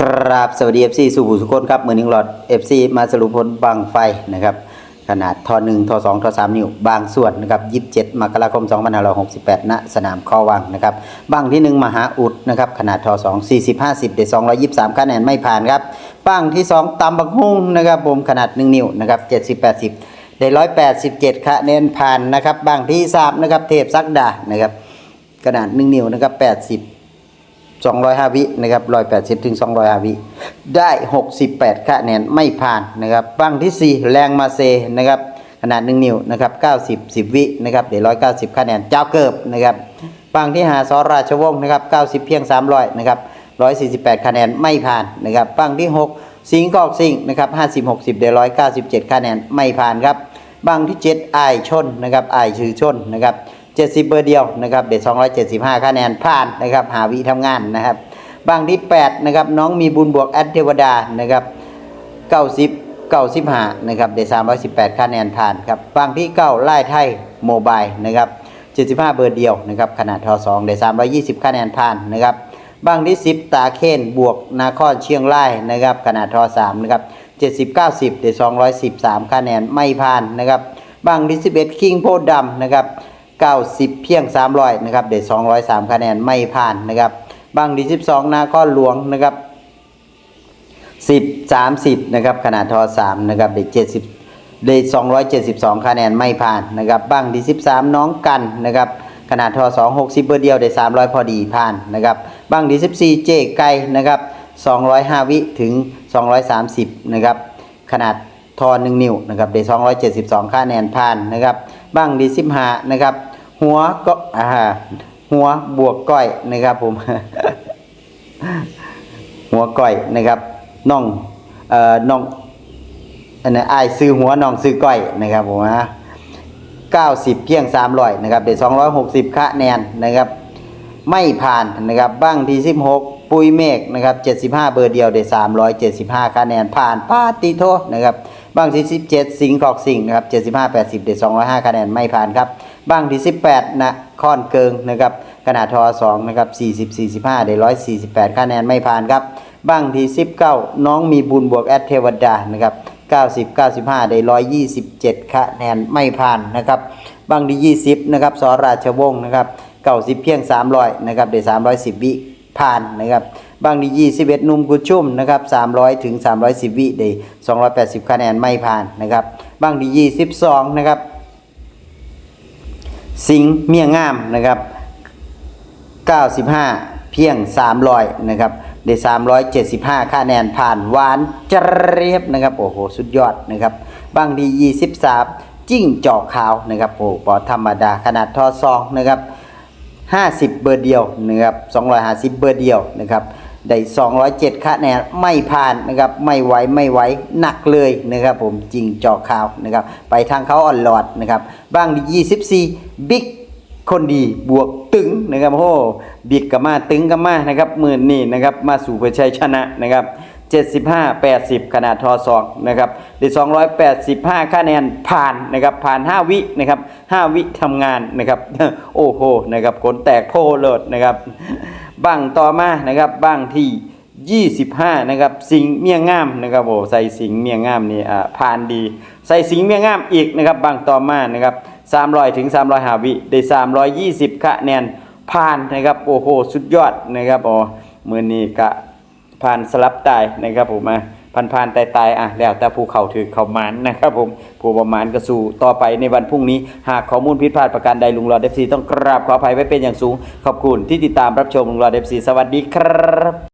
กราบสวัสดีเอฟซีสุภูสุคนครับมือหนิ่งหลอดเอฟซีมาสรุปผลบางไฟนะครับขนาดทอหนึ่งทอสองทอสามนิ้วบางส่วนนะครับยีิบเจ็ดมกราคมสองพันห้าร้อยหกสิบแปดณสนามข้อวังนะครับบางที่หนึ่งมหาอุดนะครับขนาดทอสองสี่สิบห้าสิบเด็สองร้อยยี่สิบสามคะแนนไม่ผ่านครับบางที่สองตำบักฮุ่งนะครับผมขนาดหนึ่งนิ้วนะครับเจ็ดสิบแปดสิบได้ร้อยแปดสิบเจ็ดคะแนนผ่านนะครับบางที่สามนะครับเทพซักดานะครับขนาดหนึ่งนิ้วนะครับแปดสิบ 205 วินะครับ 180 ถึง 205 วิ ได้ 68 คะแนนไม่ผ่านนะครับบังที่ 4 แรงมาเซนะครับ ขนาด 1 นิ้วนะครับ 90 10 วินะครับเดี๋ยว190 คะแนน เจ้าเกิบนะครับบังที่หาสอราชวงศ์นะครับ 90 เพียง 300 นะครับ 148 คะแนนไม่ผ่านนะครับบังที่ 6 สิงกอกสิงนะครับ 50 60 เดี๋ยว197 คะแนนไม่ผ่านครับบังที่ 7 อายชนนะครับอายชื่อชนนะครับ 70 เบอร์เดียวนะครับเด็ด275คะแนนผ่านนะครับหาวิทำงานนะครับบางที่ 8 นะครับ น้องมีบุญบวกแอดเทวดานะครับ90 95นะครับเด็ด318คะแนนผ่านครับบางที่9ไล่ไทยโมบายนะครับ75 เบอร์เดียวนะครับขนาดท2เด็ด320คะแนนผ่านนะครับบางที่ 10 ตาเคนบวกนาครเชียงรายนะครับขนาดท3นะครับ70 90เด็ด213คะแนนไม่ผ่านนะครับบางที่11คิงโพธิ์ดำนะครับ 90 เพียง 300 นะครับ เด็ด203 คะแนนไม่ผ่านนะครับ บางดี 12 นาข้อหลวงนะครับ 10 30 นะครับ ขนาดทอ 3 นะครับ เด็ด70 เด็ด272 คะแนนไม่ผ่านนะครับ บางดี 13 น้องกันนะครับ ขนาดทอ 2 60 เบอร์เดียวเด็ด300 พอดีผ่านนะครับ บางดี 14 เจไกนะครับ 205 วิถึง 230 นะครับ ขนาด ทอ1นิ้วนะครับเด็ด272คะแนนผ่านนะครับบางดี15นะครับ หัวก็อ่าหัวบวกก้อยนะครับผมหัวก้อยนะครับน้องเอ่อน้องอันนั้นอซื้อหัวน้องซื้อก้อยนะครับผมฮะ90เพียง300นะครับเด็ด260คะแนนนะครับไม่ผ่านนะครับบ้างที่16 ปุยเมฆนะครับ75 เบอร์เดียวเด็ด375คะแนนผ่านปาติโทนะครับ บ้างที่ 17 สิงห์ขอกสิงห์นะครับ75 80เด็ด205คะแนนไม่ผ่านครับบ้างที่ 18นะค่อนเกิงนะครับขนาดทอ2นะครับ40 45เด็ด148คะแนนไม่ผ่านครับบ้างที่ 19 น้องมีบุญบวกแอดเทวดานะครับ90 95 ได้ 127 คะแนนไม่ผ่านนะครับบ้างที่20 นะครับสราชวงศ์นะครับเก้าสิบเพียง 300 นะครับได้ 310 วิผ่านนะครับ บางดี21หนุ่มกุดชุ่มนะครับ300ถึง310วิได้280คะแนนไม่ผ่านนะครับบางดี22นะครับ สิงเมียงามนะครับ95เพียง300นะครับได้375คะแนนผ่านหวานเจรียบนะครับโอ้โหสุดยอดนะครับบางดี23จิ้งจอกขาวนะครับโอ้ปอธรรมดาขนาดทอซองนะครับ50 เบอร์เดียวนะครับ250 เบอร์เดียวนะครับ ได้207คะแนนไม่ผ่านนะครับไม่ไหวไม่ไหวหนักเลยนะครับผมจริงจอกขาวนะครับไปทางเขาอ่อนหลอดนะครับบ้างดี24 บิ๊กคนดีบวกตึงนะครับโอ้บิ๊กกับมาตึงกับมานะครับหมื่นนี่นะครับมาสู่เพื่อชัยชนะนะครับ75 80 ขนาดทอสองนะครับได้285คะแนนผ่านนะครับผ่าน 5 วินะครับ5วิทำงานนะครับโอ้โหนะครับขนแตกโพเลิศนะครับ บังต่อมานะครับบังที่ 25 นะครับ สิงเมียงามนะครับโอ้ใส่สิงเมียงามนี่อ่าผ่านดี ใส่สิงเมียงามอีกนะครับบังต่อมานะครับ300ถึง300หาวิได้320คะแนนผ่านนะครับโอ้โหสุดยอดนะครับอ๋อมือนี้กะผ่านสลับตายนะครับผมมา ผ่านผ่านตายๆอะแล้วแต่ผู้เขาถือเขามันนะครับผมผู้ประมาณกระสู่ต่อไปในวันพรุ่งนี้ หากข้อมูลผิดพลาดประการใดลุงรอเดฟซีต้องกราบขออภัยไว้เป็นอย่างสูง ขอบคุณที่ติดตามรับชมลุงรอเดฟซีสวัสดีครับ